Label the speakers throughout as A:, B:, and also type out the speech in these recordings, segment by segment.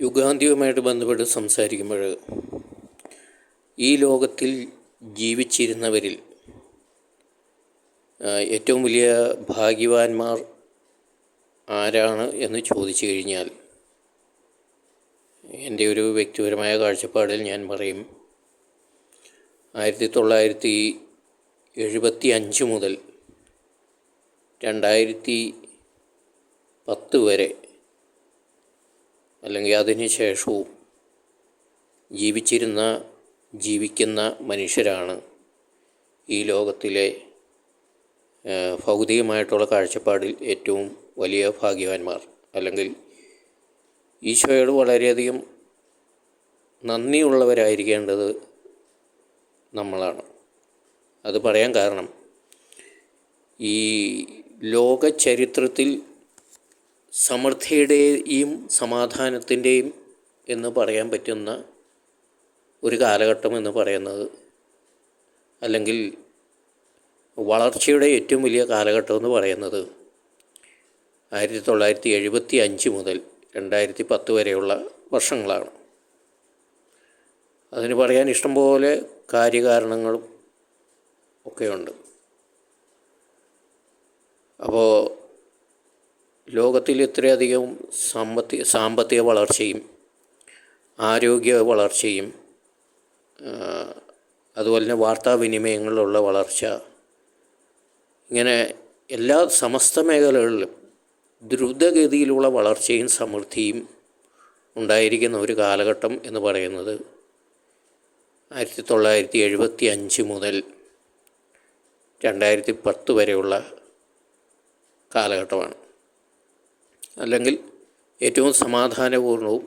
A: യുഗാന്ത്യവുമായിട്ട് ബന്ധപ്പെട്ട് സംസാരിക്കുമ്പോൾ ഈ ലോകത്തിൽ ജീവിച്ചിരുന്നവരിൽ ഏറ്റവും വലിയ ഭാഗ്യവാന്മാർ ആരാണ് എന്ന് ചോദിച്ചു കഴിഞ്ഞാൽ എന്റെ ഒരു വ്യക്തിപരമായ കാഴ്ചപ്പാടിൽ ഞാൻ പറയും ആയിരത്തി തൊള്ളായിരത്തി എഴുപത്തി അഞ്ച് മുതൽ രണ്ടായിരത്തി പത്ത് വരെ അല്ലെങ്കിൽ അതിന് ശേഷവും ജീവിച്ചിരുന്ന ജീവിക്കുന്ന മനുഷ്യരാണ് ഈ ലോകത്തിലെ ഭൗതികമായിട്ടുള്ള കാഴ്ചപ്പാടിൽ ഏറ്റവും വലിയ ഭാഗ്യവാന്മാർ. അല്ലെങ്കിൽ ഈശോയോട് വളരെയധികം നന്ദിയുള്ളവരായിരിക്കേണ്ടത് നമ്മളാണ്. അത് പറയാൻ കാരണം ഈ ലോക ചരിത്രത്തിൽ സമൃദ്ധിയുടെയും സമാധാനത്തിന്റെയും എന്ന് പറയാൻ പറ്റുന്ന ഒരു കാലഘട്ടം എന്ന് പറയുന്നത് അല്ലെങ്കിൽ വളർച്ചയുടെ ഏറ്റവും വലിയ കാലഘട്ടം എന്ന് പറയുന്നത് ആയിരത്തി തൊള്ളായിരത്തി എഴുപത്തി അഞ്ച് മുതൽ രണ്ടായിരത്തി പത്ത് വരെയുള്ള വർഷങ്ങളാണ്. അതിന് പറയാൻ ഇഷ്ടംപോലെ കാര്യകാരണങ്ങളും ഒക്കെയുണ്ട്. അപ്പോൾ ലോകത്തിൽ ഇത്രയധികം സാമ്പത്തിക സാമ്പത്തിക വളർച്ചയും ആരോഗ്യ വളർച്ചയും അതുപോലെ തന്നെ വാർത്താവിനിമയങ്ങളിലുള്ള വളർച്ച ഇങ്ങനെ എല്ലാ സമസ്ത മേഖലകളിലും ദ്രുതഗതിയിലുള്ള വളർച്ചയും സമൃദ്ധിയും ഉണ്ടായിരിക്കുന്ന ഒരു കാലഘട്ടം എന്ന് പറയുന്നത് ആയിരത്തി തൊള്ളായിരത്തി എഴുപത്തി അഞ്ച് മുതൽ രണ്ടായിരത്തി പത്ത് വരെയുള്ള കാലഘട്ടമാണ്. അല്ലെങ്കിൽ ഏറ്റവും സമാധാനപൂർണവും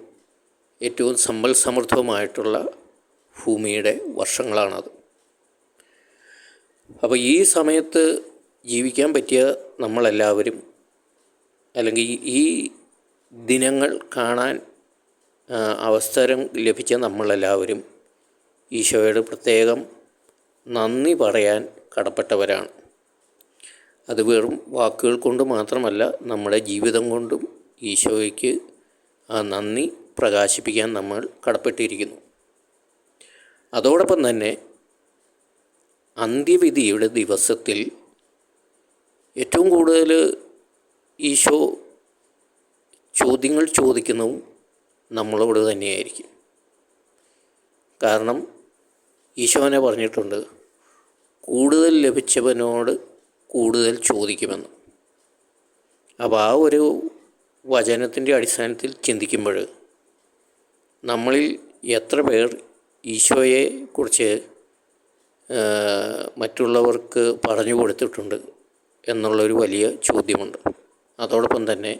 A: ഏറ്റവും സമ്പൽ സമൃദ്ധവുമായിട്ടുള്ള ഭൂമിയുടെ വർഷങ്ങളാണത്. അപ്പോൾ ഈ സമയത്ത് ജീവിക്കാൻ പറ്റിയ നമ്മളെല്ലാവരും അല്ലെങ്കിൽ ഈ ദിനങ്ങൾ കാണാൻ അവസരം ലഭിച്ച നമ്മളെല്ലാവരും ഈശോയോട് പ്രത്യേകം നന്ദി പറയാൻ കടപ്പെട്ടവരാണ്. അത് വെറും വാക്കുകൾ കൊണ്ട് മാത്രമല്ല നമ്മുടെ ജീവിതം കൊണ്ടും ഈശോയ്ക്ക് ആ നന്ദി പ്രകാശിപ്പിക്കാൻ നമ്മൾ കടപ്പെട്ടിരിക്കുന്നു. അതോടൊപ്പം തന്നെ അന്ത്യവിധിയുടെ ദിവസത്തിൽ ഏറ്റവും കൂടുതൽ ഈശോ ചോദ്യങ്ങൾ ചോദിക്കുന്നതും നമ്മളോട് തന്നെയായിരിക്കും. കാരണം ഈശോനെ പറഞ്ഞിട്ടുണ്ട് കൂടുതൽ ലഭിച്ചവനോട് കൂടുതൽ ചോദിക്കുമെന്ന്. അപ്പോൾ ആ ഒരു വചനത്തിന്റെ അടിസ്ഥാനത്തിൽ ചിന്തിക്കുമ്പോൾ നമ്മളിൽ എത്ര പേർ ഈശോയെ കുറിച്ച് മറ്റുള്ളവർക്ക് പറഞ്ഞു കൊടുത്തിട്ടുണ്ട് എന്നുള്ളൊരു വലിയ ചോദ്യമുണ്ട്. അതോടൊപ്പം തന്നെ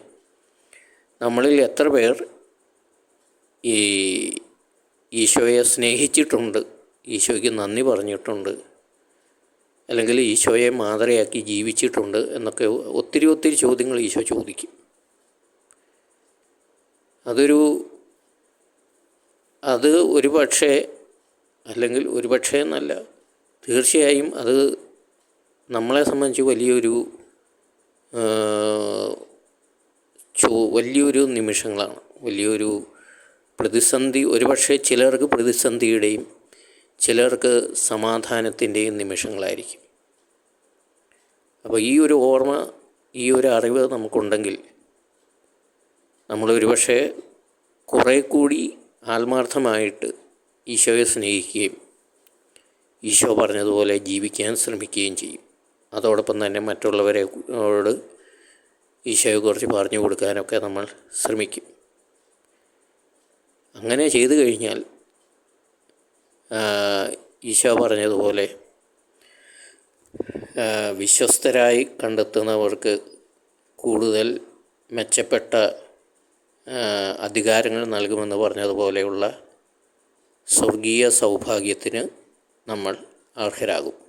A: നമ്മളിൽ എത്ര പേർ ഈ ഈശോയെ സ്നേഹിച്ചിട്ടുണ്ട് ഈശോയ്ക്ക് നന്ദി പറഞ്ഞിട്ടുണ്ട് അല്ലെങ്കിൽ ഈശോയെ മാതൃയാക്കി ജീവിച്ചിട്ടുണ്ട് എന്നൊക്കെ ഒത്തിരി ഒത്തിരി ചോദ്യങ്ങൾ ഈശോ ചോദിക്കും. അതൊരു അത് ഒരു പക്ഷേ അല്ലെങ്കിൽ ഒരു പക്ഷേ എന്നല്ല. തീർച്ചയായും അത് നമ്മളെ സംബന്ധിച്ച് വലിയൊരു ചോ വലിയൊരു നിമിഷങ്ങളാണ്. വലിയൊരു പ്രതിസന്ധി ഒരുപക്ഷെ ചിലർക്ക് പ്രതിസന്ധിയുടെയും ചിലർക്ക് സമാധാനത്തിന്റെയും നിമിഷങ്ങളായിരിക്കും. അപ്പോൾ ഈ ഒരു ഓർമ്മ ഈ ഒരു അറിവ് നമുക്കുണ്ടെങ്കിൽ നമ്മൾ ഒരുപക്ഷെ കുറേ കൂടി ആത്മാർത്ഥമായിട്ട് ഈശോയെ സ്നേഹിക്കുകയും ഈശോ പറഞ്ഞതുപോലെ ജീവിക്കാൻ ശ്രമിക്കുകയും ചെയ്യും. അതോടൊപ്പം തന്നെ മറ്റുള്ളവരെ ഈശോയെ ഈശോയെക്കുറിച്ച് പറഞ്ഞു കൊടുക്കാനൊക്കെ നമ്മൾ ശ്രമിക്കും. അങ്ങനെ ചെയ്തു കഴിഞ്ഞാൽ ഈശോ പറഞ്ഞതുപോലെ വിശ്വസ്തരായി കണ്ടെത്തുന്നവർക്ക് കൂടുതൽ മെച്ചപ്പെട്ട അധികാരങ്ങൾ നൽകുമെന്ന് പറഞ്ഞതുപോലെയുള്ള സ്വർഗീയ സൗഭാഗ്യത്തിന് നമ്മൾ അർഹരാകും.